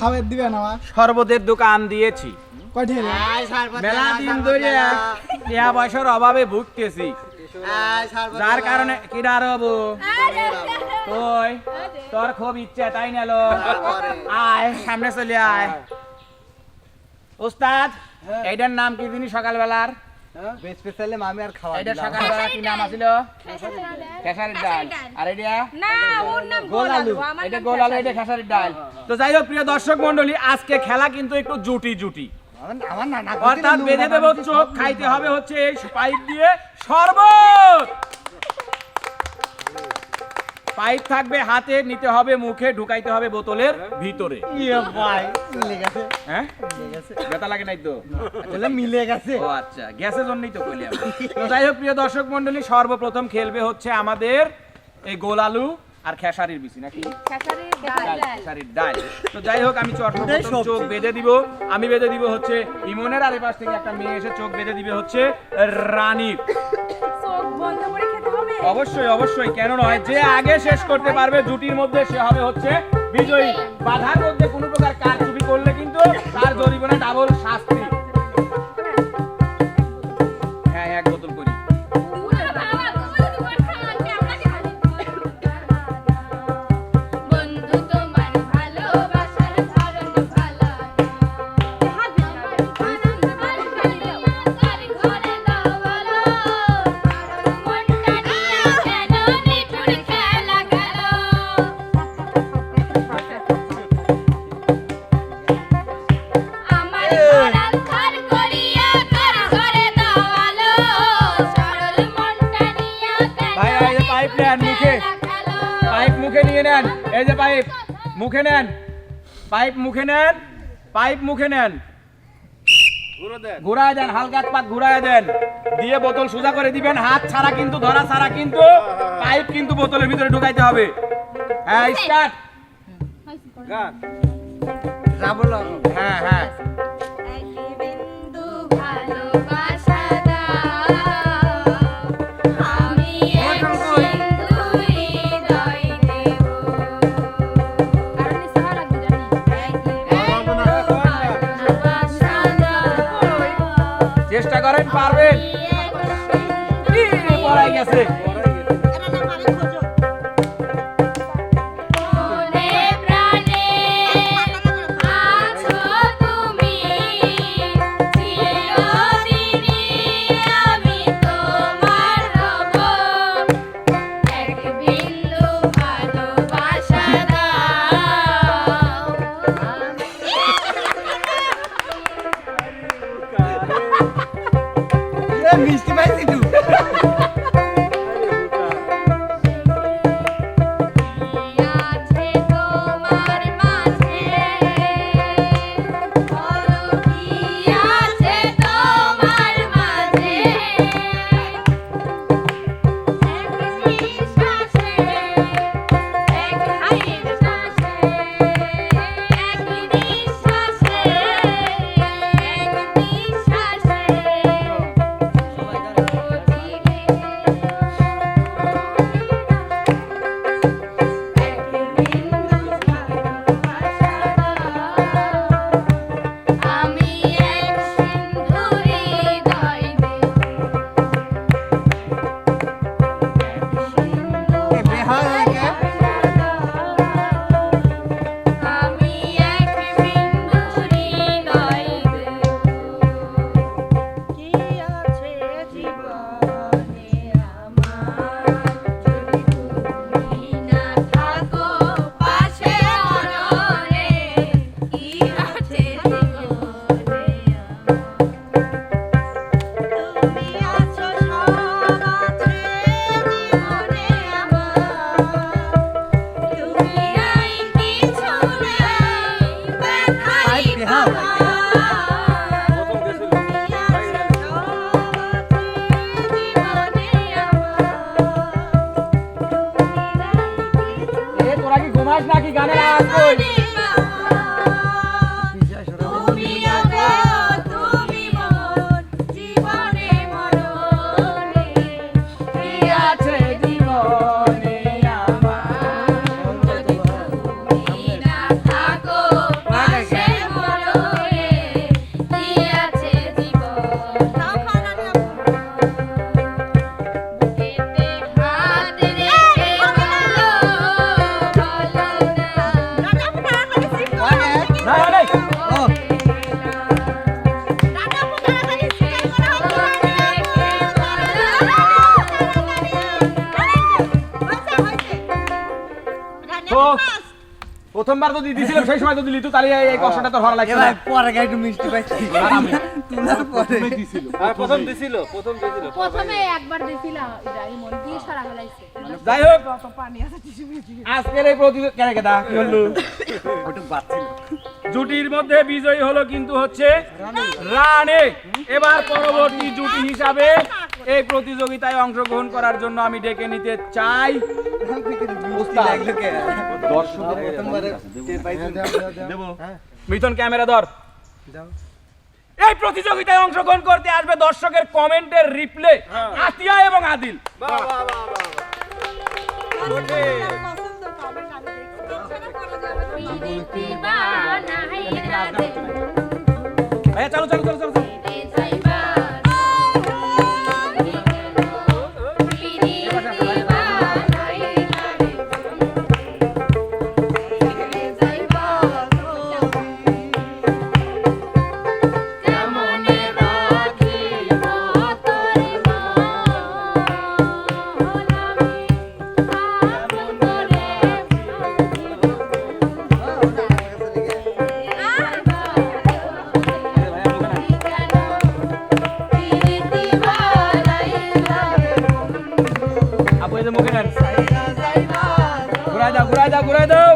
খাবার দিবেন আমার শরবতের দোকান দিয়েছি। মেলা দিন ধরে টিয়া পয়সার অভাবে ভুগতেছি। যার কারণে কিরা রবু? তুই তোর খুব ইচ্ছে তাই নিল আয় সামনে চলে আয়। উস্তাদ এইটার নাম কি জিনিস সকালবেলার? স্পেশালি মামি আর খাওয়া এইটা সকালবেলা কি নাম আছিল? খেসারির ডাল। আর এটা? না ওর নাম গোল আলু। এটা গোল আলু এটা খেসারির ডাল। তো যাই হোক প্রিয় দর্শক মন্ডলী আজকে খেলা কিন্তু একটু জুটি জুটি। অর্থাৎ বেঁধে দেবো চোখ খাইতে হবে হচ্ছে এই পাইপ দিয়ে শরবত পাইপ থাকবে হাতে নিতে হবে মুখে ঢুকাইতে হবে বোতলের ভিতরে। ইয়ে হ্যাঁ? ব্যথা লাগে নাই তো? মিলে গেছে। ও আচ্ছা গ্যাসের জন্যই তো যাই হোক প্রিয় দর্শক মন্ডলী সর্বপ্রথম খেলবে হচ্ছে আমাদের এই গোল আলু আর খেসারির বিচি নাকি? খেসারির ডাল। তো যাই হোক আমি সর্বপ্রথম চোখ বেঁধে দিব। আমি বেঁধে দিব হচ্ছে ইমনের আর পাশ থেকে একটা মেয়ে এসে চোখ বেঁধে দিবে হচ্ছে রানীর চোখ বন্ধ করে খেতে হবে? অবশ্যই অবশ্যই কেন নয় যে আগে শেষ করতে পারবে জুটির মধ্যে সে হবে হচ্ছে বিজয়ী। বাধার মধ্যে কোনো প্রকার কারচুপি করলে কিন্তু তার জরিমানা ডাবল শাস্তি। হ্যাঁ এক বোতল মুখে নেন। পাইপ মুখে নেন। পাইপ মুখে নেন। ঘুরায় দেন হালকা পাত পাক ঘুরায় দেন। দিয়ে বোতল সোজা করে দিবেন। হাত ছাড়া কিন্তু ধরা ছাড়া কিন্তু পাইপ কিন্তু বোতলের ভিতরে ঢুকাইতে হবে। হ্যাঁ স্টার্ট। হ্যাঁ হ্যাঁ। করেন পারবেন? কি পড়াই গেছে। প্রথমবার যদি দিছিলাম সেই সময় যদি লিতু তাহলে এই কষ্টটা তো ভালো লাগছে এবার পরে গায়ে একটু মিষ্টি পাইছি। তোলার পরে। দিছিল প্রথম দিছিল প্রথম দিছিল। প্রথমে একবার দিছিলাম এটা মন দিয়ে সারা ফেলাইছে যাই হোক পানি আছে টিস্যু আজকের এই প্রতিযোগিতা কেন কেদা কি হলো ওটা বাচ্ছিল জুটির মধ্যে বিজয়ী হলো কিন্তু হচ্ছে রানে। এবার পরবর্তী জুটি হিসাবে এই প্রতিযোগিতায় অংশগ্রহণ করার জন্য আমি ডেকে নিতে চাই। প্রথমবারে টের পাইছি মিথুন ক্যামেরা ধর। এই প্রতিযোগিতায় অংশগ্রহণ করতে আসবে দর্শকের কমেন্টের রিপ্লে আতিয়া এবং আদিল। ভাইয়া চলো চলো চলো চলো। ঘুরাই দাও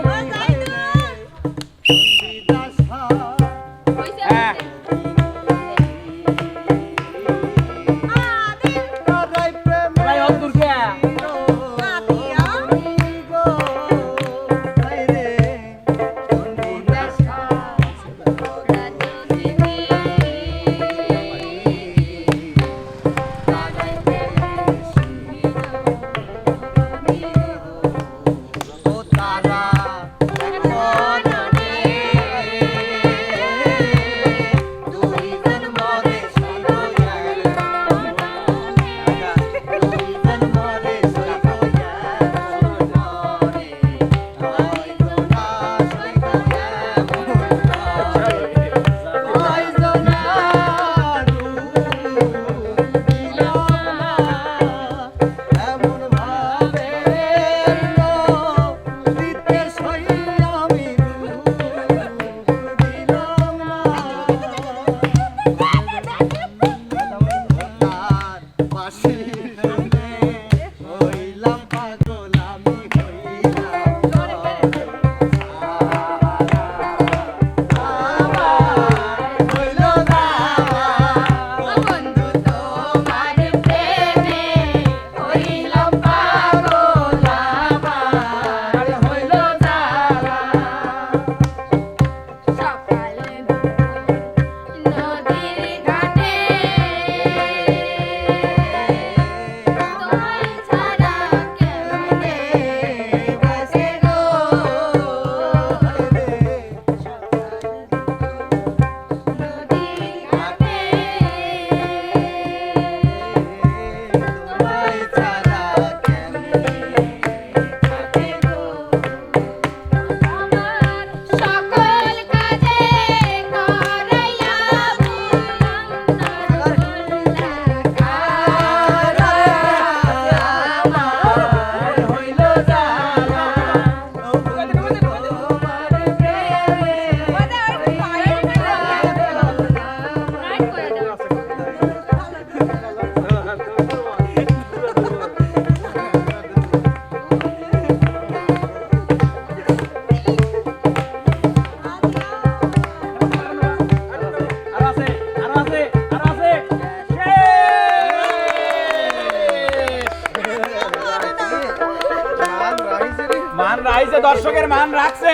মান রাইছে দর্শকের মান রাখছে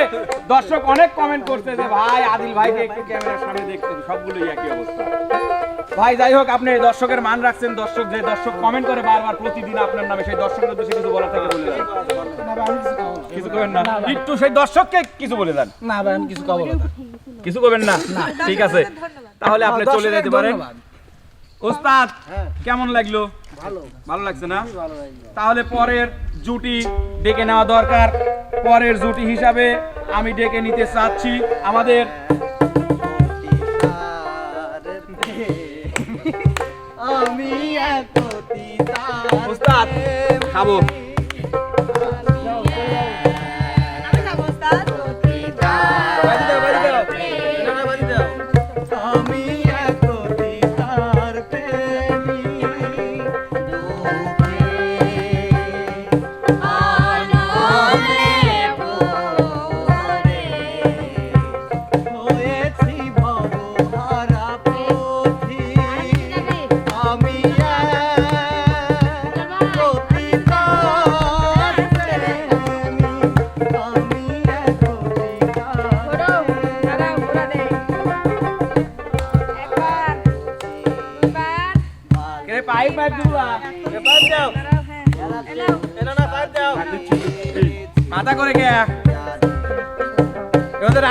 দর্শক অনেক কমেন্ট করছে যে ভাই আদিল ভাইকে একটু ক্যামেরার সামনে দেখতে সবগুলোই একই অবস্থা। ভাই যাই হোক আপনি দর্শকের মান রাখছেন দর্শক যে দর্শক কমেন্ট করে বারবার প্রতিদিন আপনার নামে সেই দর্শকের উদ্দেশ্যে কিছু বলা থাকে বলে দেন। কিছু। করবেন না? একটু সেই দর্শককে কিছু বলে দেন। না ভাই আমি কিছু খাব না। কিছু করবেন না? ঠিক আছে। তাহলে আপনি চলে যেতে পারেন। ওস্তাদ কেমন লাগল? ভালো। ভালো লাগছে না? তাহলে পরের জুটি ডেকে নেওয়া দরকার। পরের জুটি হিসাবে আমি ডেকে নিতে চাচ্ছি আমাদের আমি খাব।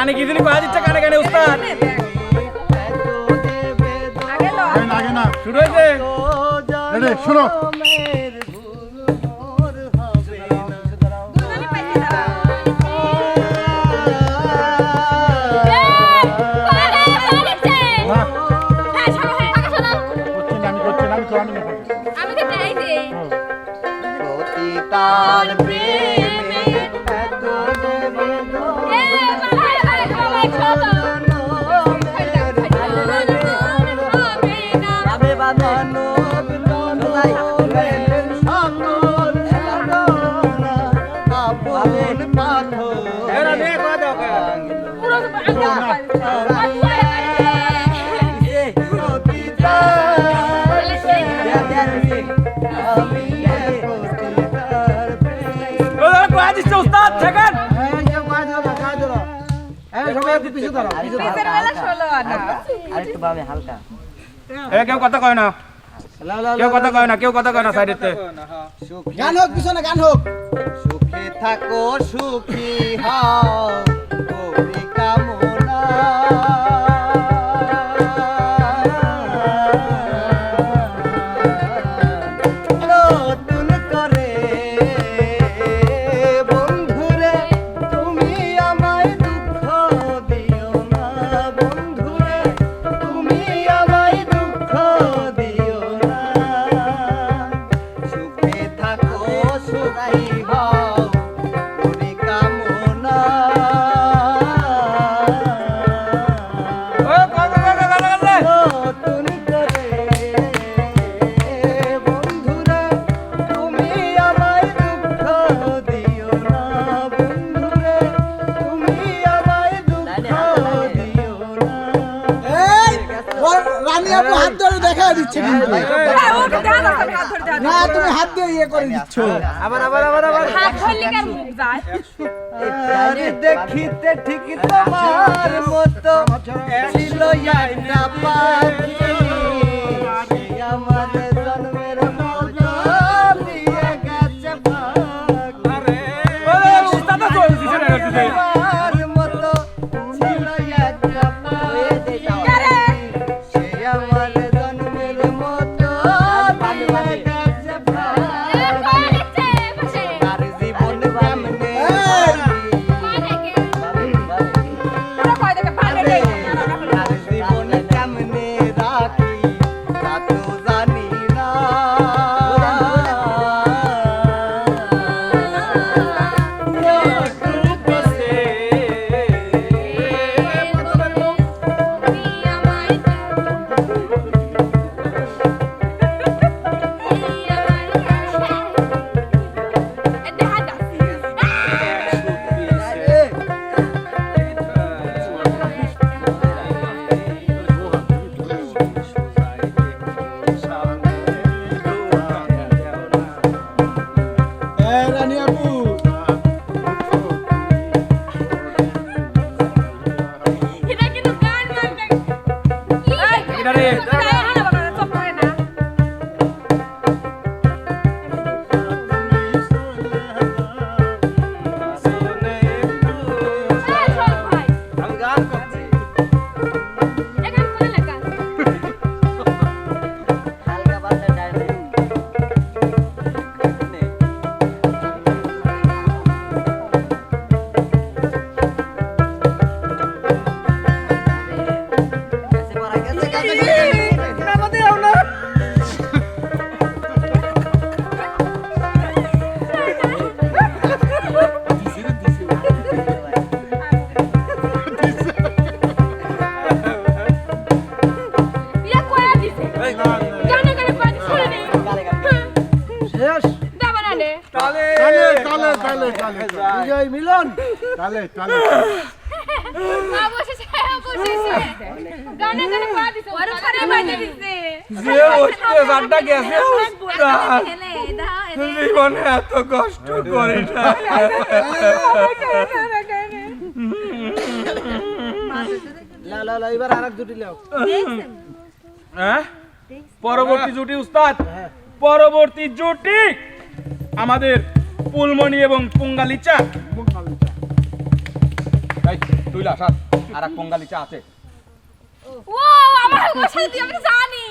গানে গিজলি পাওয়া যাচ্ছে কানে কানে উস্তাদ শুরু হয়েছে শোনো এ কেউ কথা কয় না। কেউ কথা কয় না কেউ কথা কয় না সাইডেতে গান হোক পিছনে গান হোক। সুখে থাকো সুখী হও। আপু হাত ধরে দেখা দিচ্ছে কিন্তু। হ্যাঁ, হ্যাঁ, হ্যাঁ। না তুমি হাত দিয়ে ইয়ে করে দিচ্ছ। আবার আবার আবার আবার হাত ধরলে কেন মুখ যায়? দেখিতে ঠিক তোমার মতো। আচ্ছা। ছিল না পাখি। Thank you. টয়লেট জীবনে এত কষ্ট করি হ্যাঁ? পরবর্তী জুটি উস্তাদ। পরবর্তী জুটি আমাদের পুলমনি এবং পুঙ্গালি পুঙ্গালিচা। এই, তুই লা, আর এক পুঙ্গালিচা আছে। ও আমার দিয়ে আমি জানি।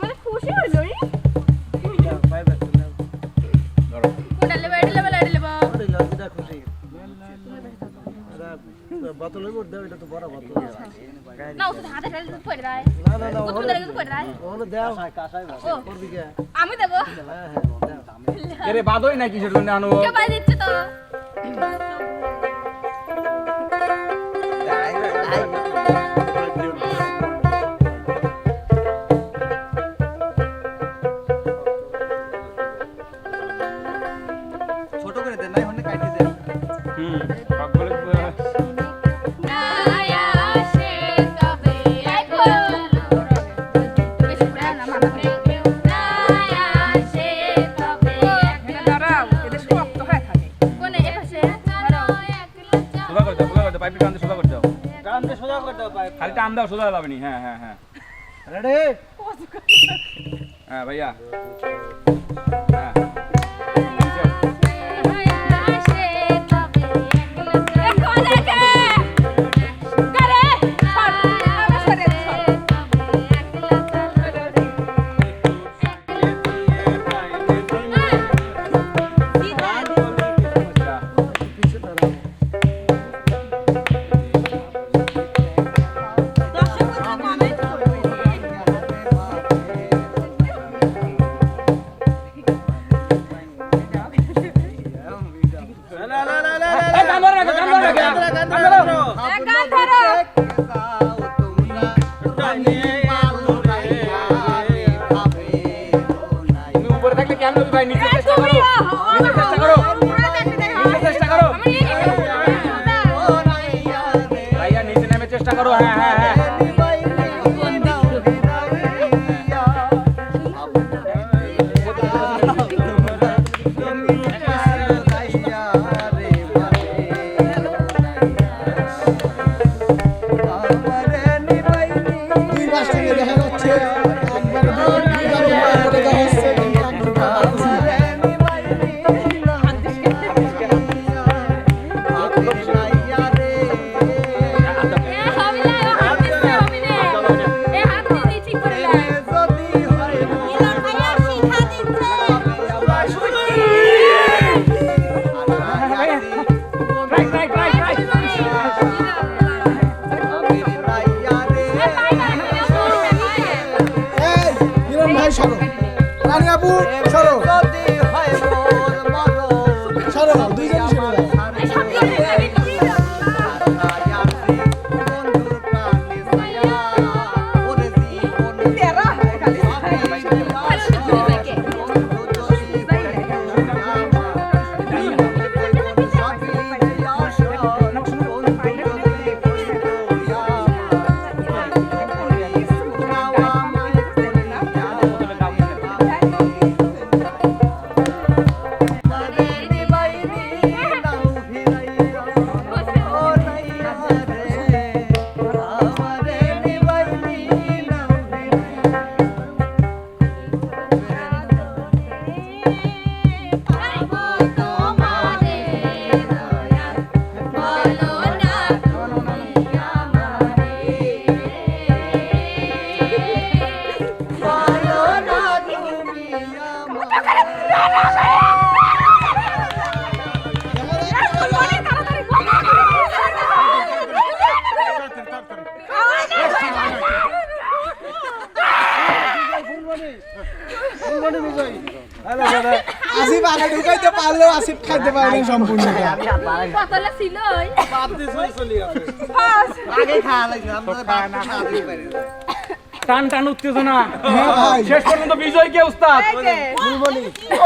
মানে খুশি হইল রে এটা লেবা না হাতে ফেলে পড়ে পড়ে আমি দেবো। এরে বাদই না কিসের জন্য আনো কে পাই দিচ্ছে তো? Bye. দাও সোজা যাবে নি হ্যাঁ হ্যাঁ হ্যাঁ। রেডি হ্যাঁ ভাইয়া। আসিফ আগে ঢুকাইতে পারলেও আসিফ খাইতে পারেনি সম্পূর্ণ। কতলা ছিল আগে খাওয়া লাগবে আমরা খাওয়া দিতে পারি না। টান টান উত্তেজনা। হ্যাঁ শেষ পর্যন্ত বিজয় কে উস্তাদ?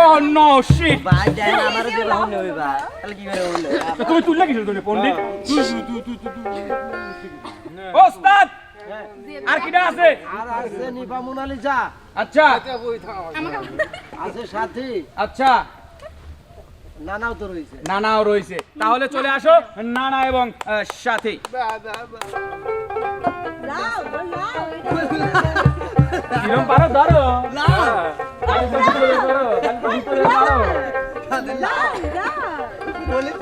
ও নো শিট ভাই দেন আমারও দেবা হলে হইবে ভাই। তাহলে কি করে হলো? তুমি তুললে পণ্ডিত? ওস্তাদ আর কিটা আছে? আর আছে নিপা মোনালিসা। আচ্ছা। আছে সাথী। আচ্ছা। নানাও তো রয়েছে। নানাও রয়েছে। তাহলে চলে আসো নানা এবং সাথী। লাও লাও কিরম পারো? ধরো।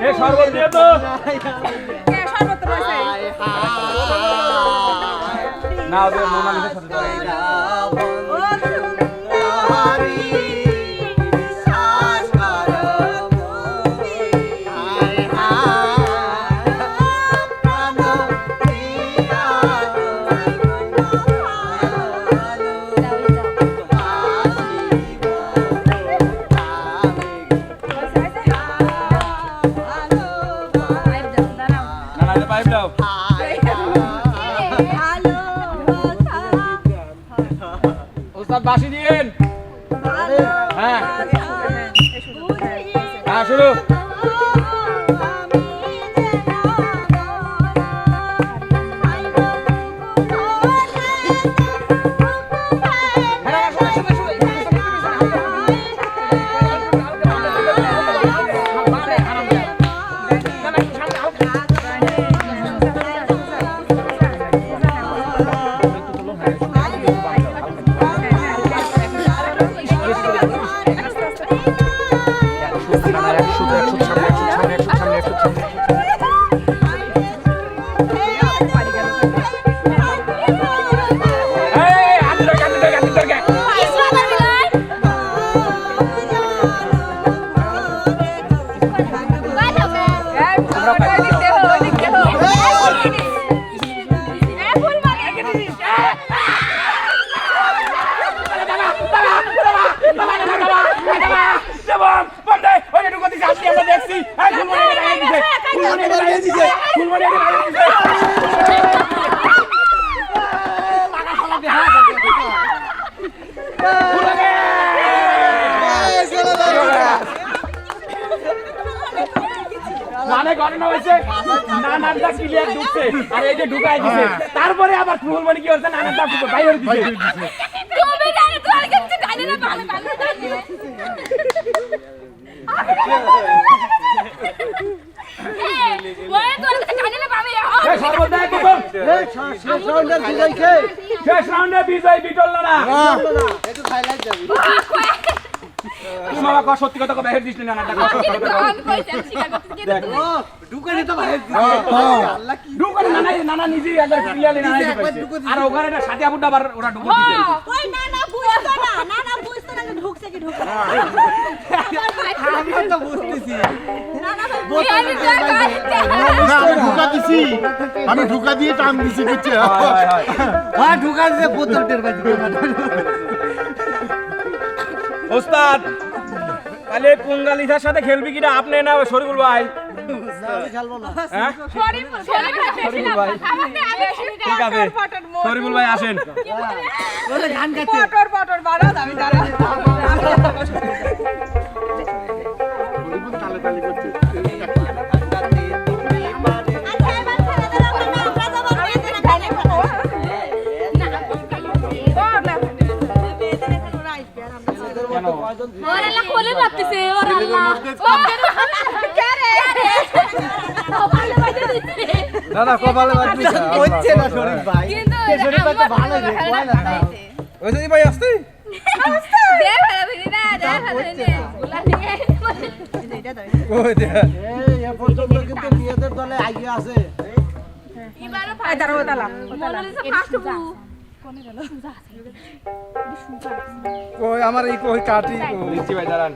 এ দিয়ে তো। সর্বত রয়েছে। না ওদের মোনালিসার সাথে মানে ঘটনা হয়েছে নানানটা ক্লিয়ার ঢুকছে আর এই যে ঢুকাই দিছে। তারপরে আবার ফুলমণি কি হচ্ছে নানানটা বাইরে দিছে। তুমি জানো তোর কাছে জানি না ভালো ভালো জানি ওই তোর কাছে জানি না পাবে এই সর্বদা প্রথম শেষ রাউন্ডে বিজয় বিটল না। তুমি বাবা কর সত্যি কথা কবে হেড দিছিস না নাটা কর সত্যি কথা কও। আমি কইছি স্বীকার করতে দেখ। ঢুকানি নানা নানা নিজে একবার ক্লিয়ারলি নানা দিতে আর ওখানে একটা সাথে আবুটা আবার ওরা ঢুকে দিছে ওই না না বুঝতো না না না বুঝতো না ঢুকছে কি ঢুকছে না। তো বুঝতেছি না না ভাই, ওই আমি ঢুকা দিছি আমি ঢুকা দিয়ে টান দিছি বুঝছে হয় ঢুকা দিতে বোতল টের পাইছি ওস্তাদ তাহলে পুঙ্গালিসার সাথে খেলবি কিনা? আপনি না শরীফুল ভাই। হ্যাঁ? শরীফ শরীফ শরীফুল ভাই আসেন। পটর পটর বারাত আমি দাঁড়া তালে করছে আচ্ছা না না কপালে বাজবি হচ্ছে না শরীফ ভাই। কিন্তু শরীফ ভাই তো ভালো রে কয় না? ওই যদি ভাই আসতে না দে ভালো কই আমার এই কই কাটি দিচ্ছি ভাই দাঁড়ান।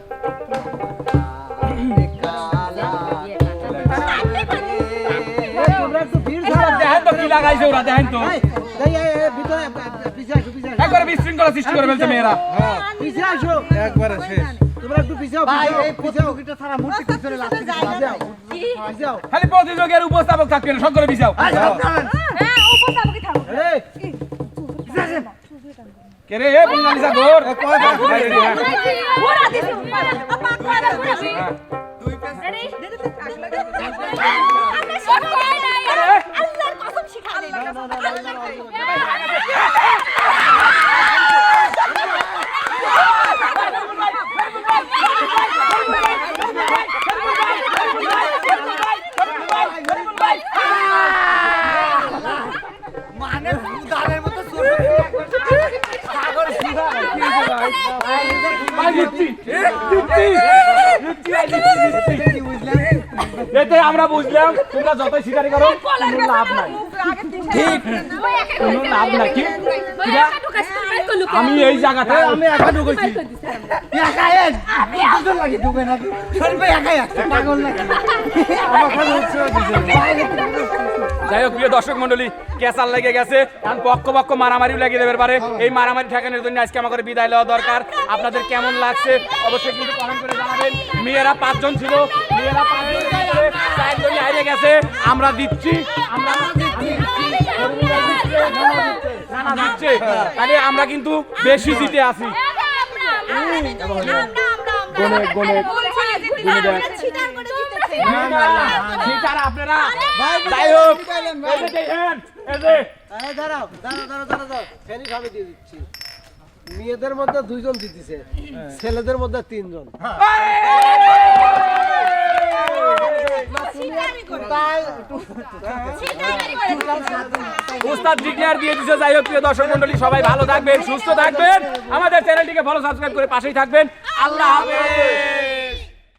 তোমরা একটু ভিড় দেখেন তো কি লাগাইছে ওরা দেখেন তো। ভিতরে একবারে বিশৃঙ্খলা সৃষ্টি করে ফেলছে মেয়েরা পিছে আসো একবারে শেষ তোমরা একটু পিছে ভাই এই প্রতিযোগিতা ছাড়া মূর্তি পিছনে লাগছে যাও যাও খালি প্রতিযোগের উপস্থাপক থাকবে না সকলে বিছাও হ্যাঁ উপস্থাপকই থাকো এই কে রে এ পুঙ্গালিসা গোর পুরা দিছি আপা পুরা পুরা বুঝলাম তোমরা যতই শিকারি করো কোনো লাভ নাই। ঠিক কোনো লাভ নাই কি? আমি এই জায়গাটা আমি একা ঢুকেছি যাই হোক প্রিয় দর্শক মন্ডলী কেসার লেগে গেছে কারণ পক্ষ পক্ষ মারামারিও লেগে দেবে পারে এই মারামারি ঠেকানোর জন্য আজকে আমাকে বিদায় নেওয়া দরকার আপনাদের কেমন লাগছে অবশ্যই কিন্তু কমেন্ট করে জানাবেন মেয়েরা পাঁচজন ছিল মেয়েরা পাঁচজন হারিয়ে গেছে আমরা দিচ্ছি আমরা তাহলে আমরা কিন্তু বেশি জিতে আছি গনে গুনে দেখ। ঠিক আর আপনারা যাই হোক। এই যে দেখেন, এই যে এই দাঁড়াও দাঁড়াও দাঁড়াও দাঁড়াও। দাঁড়াও খাবে দিয়ে দিচ্ছি। মেয়েদের মধ্যে দুইজন জিতেছে ছেলেদের মধ্যে তিনজন। উস্তাদ ডিক্লেয়ার দিয়ে দিছে যাই হোক প্রিয় দর্শক মন্ডলী সবাই ভালো থাকবেন সুস্থ থাকবেন। আমাদের চ্যানেলটিকে ফলো সাবস্ক্রাইব করে পাশেই থাকবেন। আল্লাহ হাফেজ।